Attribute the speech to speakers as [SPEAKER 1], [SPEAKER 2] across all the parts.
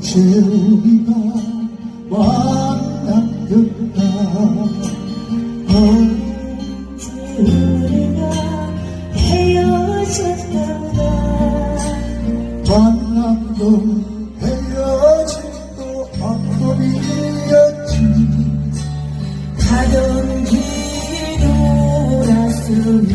[SPEAKER 1] 제 우비가 왔다 갔다.
[SPEAKER 2] 언제 우리가 헤어졌단가
[SPEAKER 1] 만남도 헤어지고 아픔이었지.
[SPEAKER 2] 가던 길 돌았으면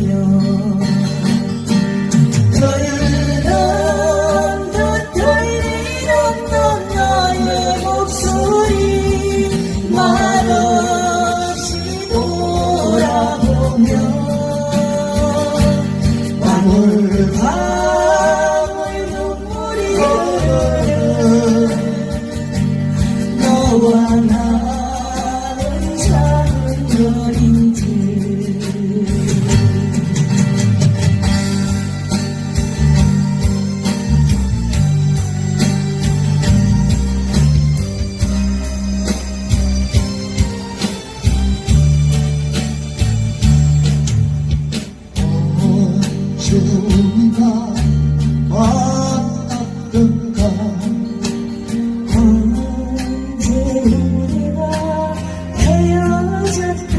[SPEAKER 2] 너와 나.
[SPEAKER 1] 주가 만났던가.
[SPEAKER 2] 언제 우리가 헤어졌던